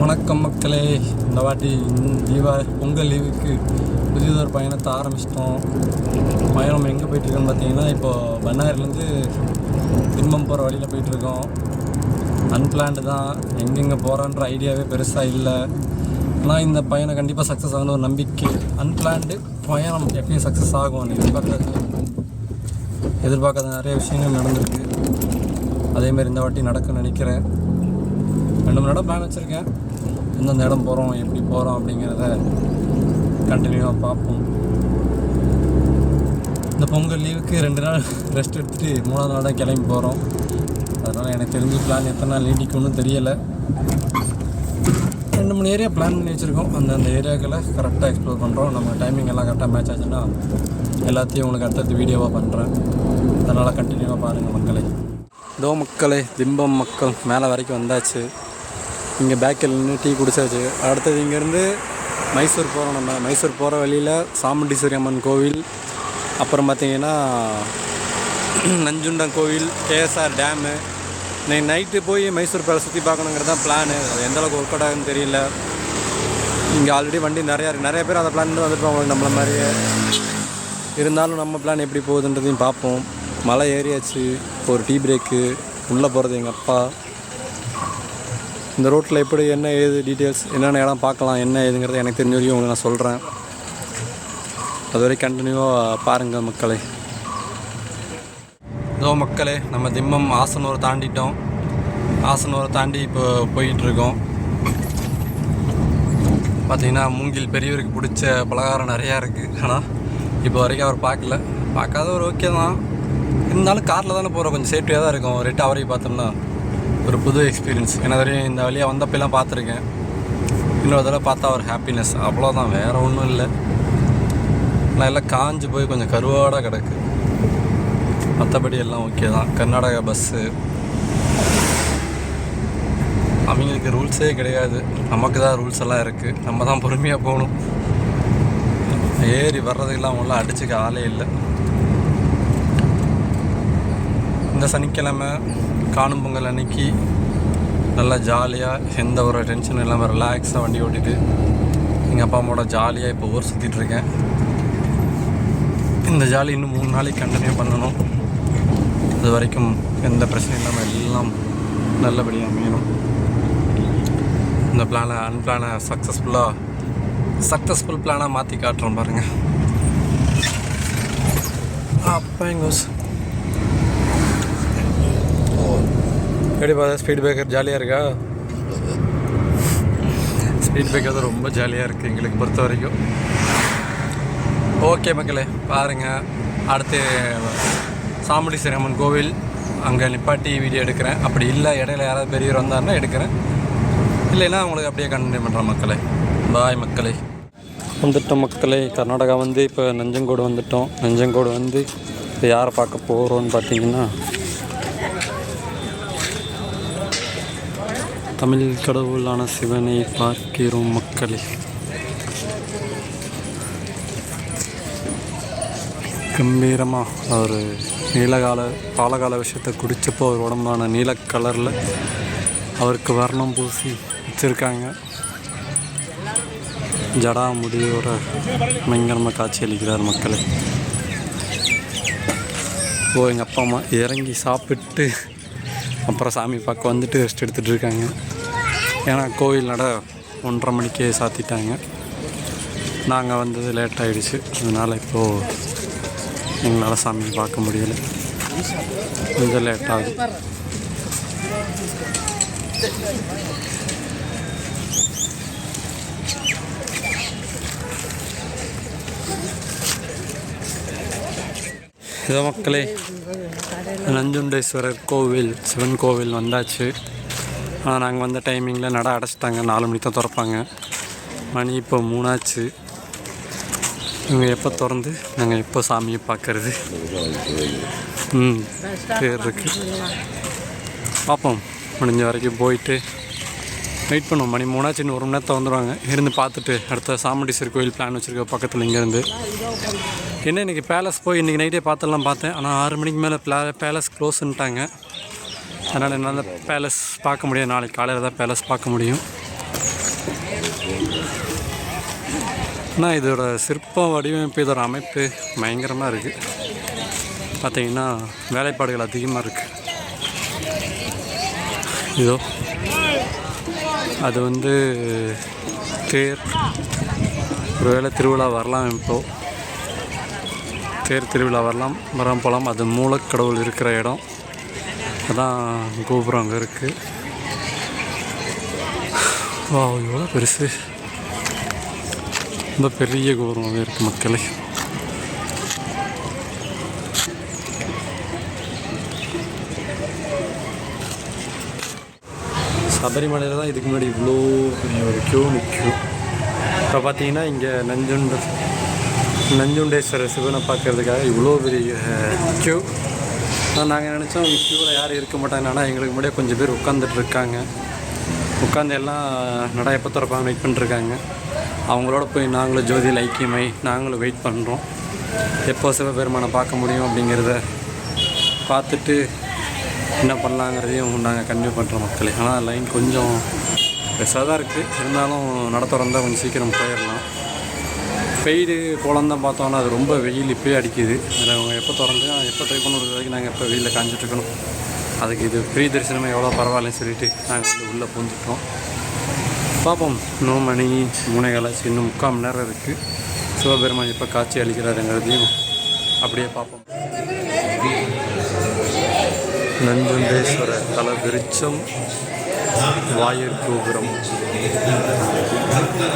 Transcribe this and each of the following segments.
வணக்கம் மக்களே. இந்த வாட்டி தீபா பொங்கல் லீவுக்கு புதியதொரு பயணத்தை ஆரம்பிச்சிட்டோம். பயணம் எங்கே போயிட்டுருக்கோன்னு பார்த்தீங்கன்னா இப்போது பண்ணாரிலேருந்து திரும்பம் போகிற வழியில் போயிட்டுருக்கோம். அன்பிளான்டு தான். எங்கெங்கே போகிறான்ற ஐடியாவே பெருசாக இல்லை. ஆனால் இந்த பயணம் கண்டிப்பாக சக்ஸஸ் ஆகணும் ஒரு நம்பிக்கை. அன்பிளான்டு பயணம் எப்பயும் சக்ஸஸ் ஆகும் எதிர்பார்க்காத எதிர்பார்க்காத நிறைய விஷயங்கள் நடந்திருக்கு. அதேமாரி இந்த வாட்டி நடக்கும்னு நினைக்கிறேன். ரெண்டு மணி நேரம் பிளான் வச்சுருக்கேன். எந்தெந்த இடம் போகிறோம் எப்படி போகிறோம் அப்படிங்கிறத கண்டினியூவாக பார்ப்போம். இந்த பொங்கல் லீவுக்கு ரெண்டு நாள் ரெஸ்ட் எடுத்துகிட்டு மூணாவது நாள் தான் கிளம்பி போகிறோம் அதனால் எனக்கு தெரிஞ்சு பிளான் எத்தனை நாள் நீடிக்கும்னு தெரியலை. ரெண்டு மூணு ஏரியா பிளான் பண்ணி வச்சுருக்கோம். அந்த அந்த ஏரியாக்களை கரெக்டாக எக்ஸ்ப்ளோர் பண்ணுறோம் நம்ம டைமிங் எல்லாம் கரெக்டாக மேட்ச் ஆச்சுன்னா எல்லாத்தையும் உங்களுக்கு அடுத்தடுத்து வீடியோவாக பண்ணுறேன் அதனால் கண்டினியூவாக பாருங்கள் மக்களை. இதோ மக்களே திம்பம் மக்கள் மேலே வரைக்கும் வந்தாச்சு. இங்கே பேக்கில் நின்று டீ குடிச்சாச்சு. அடுத்தது இங்கேருந்து மைசூர் போகிறோம் நம்ம. மைசூர் போகிற வழியில் சாமுண்டீஸ்வரி அம்மன் கோவில். அப்புறம் பார்த்தீங்கன்னா நஞ்சுண்டம் கோவில் கேஎஸ்ஆர் டேமு இன்னைக்கு நைட்டு போய் மைசூர் பேலை சுற்றி பார்க்கணுங்கிறது தான் பிளானு அது எந்தளவுக்கு ஒர்க் அவுட் ஆகுதுன்னு தெரியல. இங்கே ஆல்ரெடி வண்டி நிறையா இருக்குது நிறைய பேர் அந்த பிளான் வந்துருப்பாங்க நம்மளை மாதிரியே. இருந்தாலும் நம்ம பிளான் எப்படி போகுதுன்றதையும் பார்ப்போம். மலை ஏறியாச்சு. இப்போ ஒரு டீ பிரேக்கு உள்ளே போகிறது எங்கள் அப்பா. இந்த ரோட்டில் எப்படி என்ன ஏது டீட்டெயில்ஸ் என்னென்ன இடம் பார்க்கலாம் என்ன ஏதுங்கிறத எனக்கு தெரிஞ்ச வரைக்கும் உங்களுக்கு நான் சொல்கிறேன் அதுவரை கண்டினியூவாக பாருங்கள் மக்களே. இதோ மக்களே நம்ம திம்மம் ஆசனூரை தாண்டிட்டோம். ஆசனூரை தாண்டி இப்போ போயிட்டுருக்கோம். பார்த்தீங்கன்னா மூங்கில் பெரியவருக்கு பிடிச்ச பலகாரம் நிறையா இருக்குது ஆனால் இப்போ வரைக்கும் அவர் பார்க்கல. பார்க்காத ஒரு ஓகே தான். இருந்தாலும் காரில் தானே போகிறோம் கொஞ்சம் சேஃப்டியாக தான் இருக்கும். ரெட்டு அவரையும் பார்த்தோம்னா. ஒரு புது எக்ஸ்பீரியன்ஸ் என்ன வரையும் இந்த வழியாக வந்தப்பெல்லாம் பார்த்துருக்கேன். இன்னொரு தடவை பார்த்தா ஒரு ஹாப்பினஸ் அவ்வளோதான் வேறு ஒன்றும் இல்லை. நான் எல்லாம் காஞ்சு போய் கொஞ்சம் கருவாடாக கிடக்கு. மற்றபடி எல்லாம் ஓகே தான். கர்நாடகா பஸ்ஸு அவங்களுக்கு ரூல்ஸே கிடையாது. நமக்கு தான் ரூல்ஸ் எல்லாம் இருக்குது நம்ம தான் பொறுமையாக போகணும். ஏறி வர்றதுக்கெல்லாம் அவங்களாம் அடிச்சுக்க ஆளே இல்லை. இந்த சனிக்கிழமை காணும் பொங்கல் அன்னைக்கு நல்லா ஜாலியாக எந்த ஒரு டென்ஷனும் இல்லாமல் ரிலாக்ஸாக வண்டி ஓட்டிட்டு எங்கள் அப்பா அம்மாவோட ஜாலியாக இப்போ ஊர் சுற்றிட்டுருக்கேன் இந்த ஜாலி இன்னும் மூணு நாளைக்கு கண்டினியூ பண்ணணும். அது வரைக்கும் எந்த பிரச்சனையும் இல்லாமல் எல்லாம் நல்லபடியாக அமையணும். இந்த பிளானை அன்பிளானை சக்ஸஸ்ஃபுல்லாக சக்ஸஸ்ஃபுல் பிளானாக மாற்றி காட்டுறோம் பாருங்கள் அப்போ எங்கள் எப்படி பார்த்தா ஸ்பீட் பிரேக்கர் ஜாலியாக இருக்கா? ஸ்பீட் பிரேக்கர் தான் ரொம்ப ஜாலியாக இருக்குது எங்களுக்கு பொறுத்த வரைக்கும் ஓகே மக்களே பாருங்கள் அடுத்து சாமுண்டீஸ்வரி அம்மன் கோவில் அங்கே நிப்பாட்டி வீடியோ எடுக்கிறேன். அப்படி இல்லை இடையில யாராவது பெரியவர் வந்தாருன்னா எடுக்கிறேன். இல்லைன்னா உங்களுக்கு அப்படியே கண்டினியூ பண்ணுறேன் மக்களே. பாய் மக்களே. வந்துட்டோம் மக்களே. கர்நாடகா வந்து இப்போ நஞ்சங்கோடு வந்துட்டோம். நஞ்சங்கோடு வந்து இப்போ யாரை பார்க்க போகிறோன்னு பார்த்தீங்கன்னா தமிழ் கடவுளான சிவனை பார்க்கிறோம் மக்களே. கம்பீரமாக ஒரு நீலகால பாலகால விஷயத்தை குடித்தப்போ அவர் உடம்பான நீல கலரில் அவருக்கு வர்ணம் பூசி வச்சுருக்காங்க. ஜடா முடியோட பயங்கரமாக காட்சி அளிக்கிறார் மக்களே. ஓ எங்கள் அப்பா அம்மா இறங்கி சாப்பிட்டு அப்புறம் சாமி பார்க்க வந்துட்டு ரெஸ்ட் எடுத்துகிட்டு இருக்காங்க ஏன்னா கோவில் நட ஒன்றரை மணிக்கே சாத்திட்டாங்க. நாங்கள் வந்தது லேட் ஆகிடுச்சு அதனால் இப்போது எங்களால் சாமி பார்க்க முடியலை. கொஞ்சம் லேட் ஆகும் இதோ மக்களே நஞ்சுண்டேஸ்வரர் கோவில் சிவன் கோவில் வந்தாச்சு. ஆனால் நாங்கள் வந்த டைமிங்கில் நட அடைச்சிட்டாங்க. நாலு மணிக்கு தான் திறப்பாங்க. மணி இப்போ மூணாச்சு. இவங்க எப்போ திறந்து நாங்கள் எப்போ சாமியை பார்க்கறது ம் பேர் இருக்கு. பார்ப்போம் முடிஞ்ச வரைக்கும் போயிட்டு வெயிட் பண்ணுவோம். மணி மூணாச்சு இன்னும் ஒரு மணி நேரத்தில் வந்துடுவாங்க இருந்து பார்த்துட்டு அடுத்த சாமுண்டீஸ்வரர் கோயில் பிளான் வச்சுருக்க பக்கத்தில் இங்கேருந்து. என்ன இன்றைக்கி பேலஸ் போய் இன்றைக்கி நைட்டே பார்த்துலாம் பார்த்தேன். ஆனால் ஆறு மணிக்கு மேலே பிளா பேலஸ் க்ளோஸ்ன்ட்டாங்க அதனால் என்னால் பேலஸ் பார்க்க முடியாது. நாளைக்கு காலையில் தான் பேலஸ் பார்க்க முடியும். ஆனால் இதோட சிற்ப வடிவமைப்பு இதோட அமைப்பு பயங்கரமாக இருக்குது பார்த்தீங்கன்னா வேலைப்பாடுகள் அதிகமாக இருக்குது இதோ அது வந்து தேர். ஒருவேளை திருவிழா வரலாம் இப்போது தேர் திருவிழா வரலாம். மரம் போகலாம். அது மூலக்கடவுள் இருக்கிற இடம். அதான் கோபுரம் அங்கே இருக்குது வா எவ்வளோ பெருசு. ரொம்ப பெரிய கோபுரம் இருக்குது மக்களே. சபரிமலையில் தான் இதுக்கு முன்னாடி இவ்வளோ பெரிய ஒரு க்யூ நிற்கும் இப்போ பார்த்தீங்கன்னா இங்கே நஞ்சுண்ட நஞ்சுண்டேஸ்வரர் சிவனை பார்க்கறதுக்காக இவ்வளோ பெரிய க்யூ நாங்கள் நினச்சோம் க்யூவில் யாரும் இருக்க மாட்டாங்க. ஆனால் எங்களுக்கு முன்னாடியே கொஞ்சம் பேர் உட்காந்துட்டு இருக்காங்க. உட்காந்து எல்லாம் நட எப்போ திறப்பாங்க வெயிட் பண்ணிருக்காங்க. அவங்களோட போய் நாங்களும் ஜோதியில் ஐக்கியமாய் நாங்களும் வெயிட் பண்ணுறோம் எப்போ சிவபெருமானை பார்க்க முடியும் அப்படிங்கிறத பார்த்துட்டு என்ன பண்ணலாங்கிறதையும் நாங்கள் கன்டினியூ பண்ணுறோம் மக்களே. ஆனால் லைன் கொஞ்சம் பெருசாக தான் இருக்குது இருந்தாலும் நட திறந்தா கொஞ்சம் சீக்கிரம் போயிடலாம். பெய்டு போலாம் தான் பார்த்தோம்னா அது ரொம்ப வெயில் இப்போயே அடிக்குது. அதில் அவங்க எப்போ திறந்து எப்போ ட்ரை பண்ணுறது வரைக்கும் நாங்கள் எப்போ வெயிலில் காஞ்சிட்ருக்கணும் அதுக்கு இது ஃப்ரீ தரிசனமே எவ்வளோ பரவாயில்லன்னு சொல்லிட்டு நாங்கள் வந்து உள்ளே பூந்துட்டோம். பார்ப்போம் இன்னும் மணி மூணே காலாச்சு. இன்னும் முக்கால் மணி நேரம் இருக்குது சிவபெருமான் எப்போ காட்சி அளிக்கிறாருங்கிறதையும் அப்படியே பார்ப்போம் நஞ்சுண்டேஸ்வர தல விருச்சம் வாயிற் கோபுரம்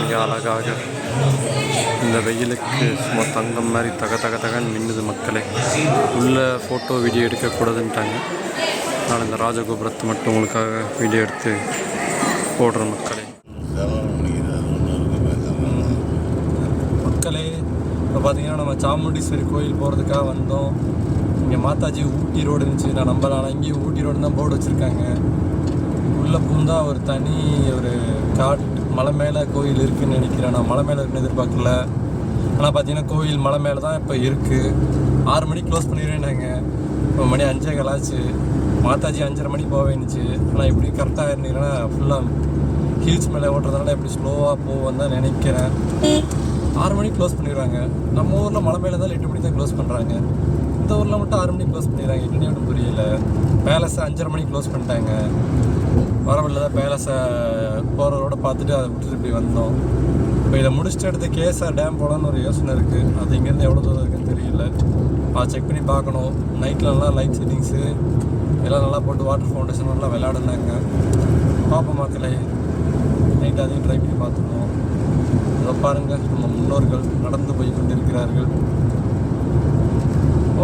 மிக அழகாக இந்த வெயிலுக்கு சும்மா தங்கம் மாதிரி தக தக தகன்னு மின்னுது மக்களே. உள்ளே ஃபோட்டோ வீடியோ எடுக்கக்கூடாதுன்ட்டாங்க. நான் இந்த ராஜகோபுரத்தை மட்டும் உங்களுக்காக வீடியோ எடுத்து போடுற மக்களே. மக்களே இப்போ பார்த்தீங்கன்னா நம்ம சாமுண்டீஸ்வரி கோயில் போகிறதுக்காக வந்தோம். இங்கே மாதாஜி ஊட்டி ரோடு இருந்துச்சு. நான் நம்பலாம் ஆனால் இங்கேயும் ஊட்டி ரோடு தான் போர்டு வச்சுருக்காங்க. உள்ளே பூந்தா ஒரு தனி ஒரு காட். மலை மேலே கோயில் இருக்குன்னு நினைக்கிறேன். நான் மலை மேலே இருக்குன்னு எதிர்பார்க்கல. ஆனால் பார்த்தீங்கன்னா கோயில் மலை மேலே தான் இப்போ இருக்குது ஆறு மணிக்கு க்ளோஸ் பண்ணிடுவேன்னாங்க இப்போ மணி அஞ்சே கலாச்சு மாதாஜி அஞ்சரை மணிக்கு போக வேணுச்சு. ஆனால் இப்படி கரெக்டாக இருந்தீங்கன்னா ஃபுல்லாக ஹில்ஸ் மேலே ஓட்டுறதுனால இப்படி ஸ்லோவாக போவோம் தான் நினைக்கிறேன். ஆறு மணிக்கு க்ளோஸ் பண்ணிடுறாங்க. நம்ம ஊரில் மலை மேலே தான் எட்டு மணிக்கு தான் க்ளோஸ் பண்ணுறாங்க இந்த ஊரில் மட்டும் ஆறு மணிக்கு க்ளோஸ் பண்ணிடுறாங்க. என்னன்னு ஒன்றும் புரியல. பேலஸை அஞ்சரை மணிக்கு க்ளோஸ் பண்ணிட்டாங்க. வரவில்லை தான் பேலஸை போகிறதோட பார்த்துட்டு அதை விட்டுட்டு இப்படி வந்தோம். இப்போ இதை முடிச்சுட்டு எடுத்து கேஎஸ்ஆர் டேம் போகலான்னு ஒரு யோசனை இருக்குது அது இங்கேருந்து எவ்வளோ தூரம் இருக்குன்னு தெரியல. அதை செக் பண்ணி பார்க்கணும். நைட்டில் நல்லா லைட் செட்டிங்ஸு எல்லாம் நல்லா போட்டு வாட்டர் ஃபவுண்டேஷன் நல்லா விளையாடுனாங்க. பார்ப்போம் மக்களே. நைட் அதையும் ட்ரை பண்ணி பார்த்துருவோம். அதை பாருங்கள் நம்ம முன்னோர்கள் நடந்து போய் கொண்டிருக்கிறார்கள்.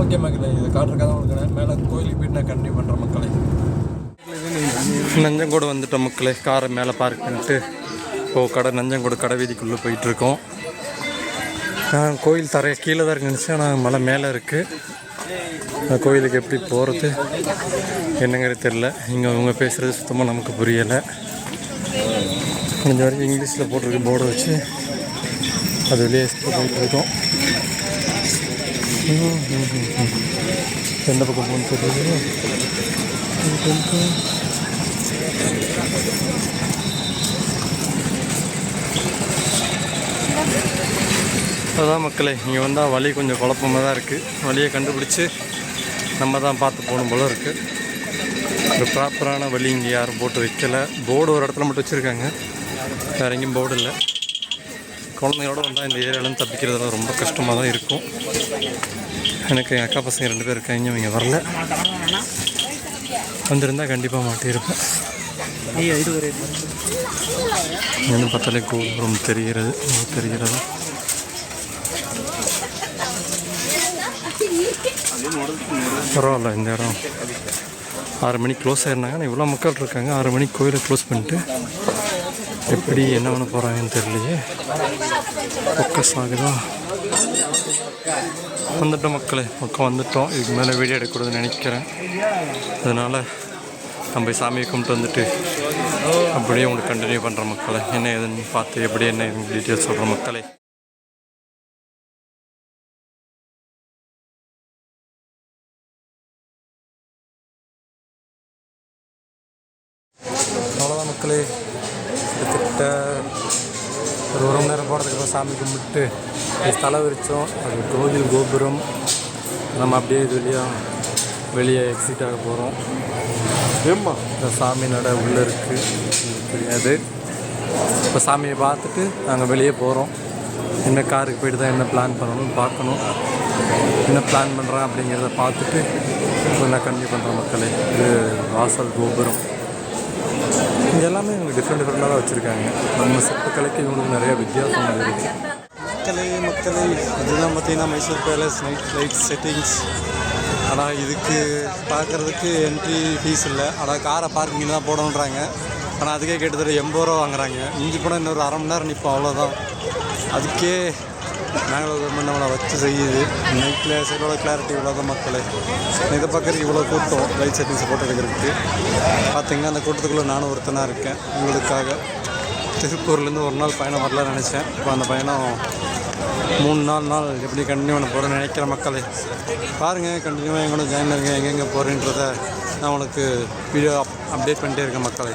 ஓகே மக்களே இதை காட்டுறக்காக உங்களுக்கு மேலே கோயிலுக்கு போயிட்டு நான் கண்டினியூ பண்ணுறேன் மக்களை. நஞ்சங்கோடு வந்துட்டோம் மக்களே. காரை மேலே பார்க் பண்ணிட்டு ஓ கடை நஞ்சங்கோடு கடை வீதிக்குள்ளே போயிட்டுருக்கோம். கோயில் தரைய கீழே தான் இருக்குன்னு ஆனால் மலை மேலே இருக்குது கோயிலுக்கு எப்படி போகிறது என்னங்கிறது தெரில இங்கே அவங்க பேசுகிறது சுத்தமாக நமக்கு புரியலை. முடிஞ்ச வரைக்கும் இங்கிலீஷில் போட்டிருக்க போர்டை வச்சு அது வெளியே போயிட்டுருக்கோம் எந்த பக்கம் போகணும்னு தெரியல. அதுதான் மக்களே இங்கே வந்தால் வழி கொஞ்சம் குழப்பமாக தான் இருக்குது வழியை கண்டுபிடிச்சி நம்ம தான் பார்த்து போகணும் போல இருக்குது ஒரு ப்ராப்பரான வழி இங்கே யாரும் போட்டு வைக்கலை. போர்டு ஒரு இடத்துல மட்டும் வச்சுருக்காங்க. வேற எங்கேயும் போர்டு இல்லை. குழந்தைங்களோட வந்தால் இந்த ஏரியாவிலேருந்து தப்பிக்கிறதுலாம் ரொம்ப கஷ்டமாக தான் இருக்கும். எனக்கு எங்கள் அக்கா பசங்க ரெண்டு பேர் இருக்காங்க இவங்க வரல. வந்திருந்தால் கண்டிப்பாக மாட்டியிருப்பேன். இங்கே பார்த்தாலே கோபுரம் தெரிகிறது தெரிகிறது? பரவாயில்ல இந்த இடம். ஆறு மணிக்கு க்ளோஸ் ஆயிருந்தாங்க. ஆனால் இவ்வளோ மக்கள் இருக்காங்க. ஆறு மணிக்கு கோயிலை க்ளோஸ் பண்ணிட்டு எப்படி என்ன பண்ண போகிறாங்கன்னு தெரியலையே. ஃபோக்கஸ் ஆகுதா? வந்துட்டோம் மக்களே. பக்கம் வந்துட்டோம். இதுக்கு மேலே வீடியோ எடுக்கக்கூடாதுன்னு நினைக்கிறேன். அதனால் நம்ம சாமியை கும்பிட்டு வந்துட்டு அப்படியே உங்களுக்கு கண்டினியூ பண்ணுற மக்களை. என்ன ஏதுன்னு பார்த்து எப்படி என்ன டீட்டெயில்ஸ் சொல்கிற மக்களே. அவ்வளோதான் மக்களே. கிட்டத்தட்ட ஒரு ஒரு மணி நேரம் போகிறதுக்கு அப்புறம் சாமி கும்பிட்டு தலை விரித்தோம் அது கோவில் கோபுரம். நம்ம அப்படியே இது வெளியே வெளியே எக்ஸிட் ஆக போகிறோம் ஏம்மா? இந்த சாமி நட உள்ளே இருக்குது தெரியாது. இப்போ சாமியை பார்த்துட்டு நாங்கள் வெளியே போகிறோம் என்ன காருக்கு போயிட்டு தான் என்ன பிளான் பண்ணணும்னு பார்க்கணும். என்ன பிளான் பண்ணுறேன் அப்படிங்கிறத பார்த்துட்டு நான் கண்டினியூ பண்ணுறேன் மக்களே. இது வாசல் கோபுரம். எல்லாமே இவங்க டிஃப்ரெண்ட் டிஃப்ரெண்ட்டாக தான் வச்சுருக்காங்க. நம்ம சிற்பக்கலைக்கு இவங்களுக்கு நிறைய வித்தியாசம் இருக்குது மக்களே மக்களே இதுதான் பார்த்தீங்கன்னா Mysore palace night light settings ஆனால் இதுக்கு பார்க்குறதுக்கு என்ட்ரி ஃபீஸ் இல்லை. ஆனால் காரை பார்க்கிங் தான் போடணுன்றாங்க. ஆனால் அதுக்கே கிட்டத்தட்ட எண்பது ரூபா வாங்குறாங்க. இஞ்சி போனால் இன்னொரு அரை மணி நேரம் நிற்போம் அவ்வளோதான் அதுக்கே நாங்கள் கவர்மெண்ட் நம்மளை வச்சு செய்யுது. நைட்டில் சைடோட கிளாரிட்டி இவ்வளோ மக்களே. இதை பார்க்குறதுக்கு இவ்வளோ கூட்டம் லைட் செட்டிங்ஸ் போட்டு எடுக்கிறதுக்கு. பார்த்தீங்கன்னா அந்த கூட்டத்துக்குள்ளே நானும் ஒருத்தனாக இருக்கேன். உங்களுக்காக திருப்பூர்லேருந்து ஒரு நாள் பயணம் வரலாம்னு நினச்சேன். இப்போ அந்த பயணம் மூணு நாலு நாள் எப்படி கண்டினியூ பண்ண போகிறேன்னு நினைக்கிற மக்களே. பாருங்கள் கண்டினியூவாக எங்கூட ஜாயின் இருங்க எங்கெங்கே போகிறேன்றத நான் உங்களுக்கு வீடியோ அப் அப்டேட் பண்ணிட்டே இருக்கேன் மக்களே.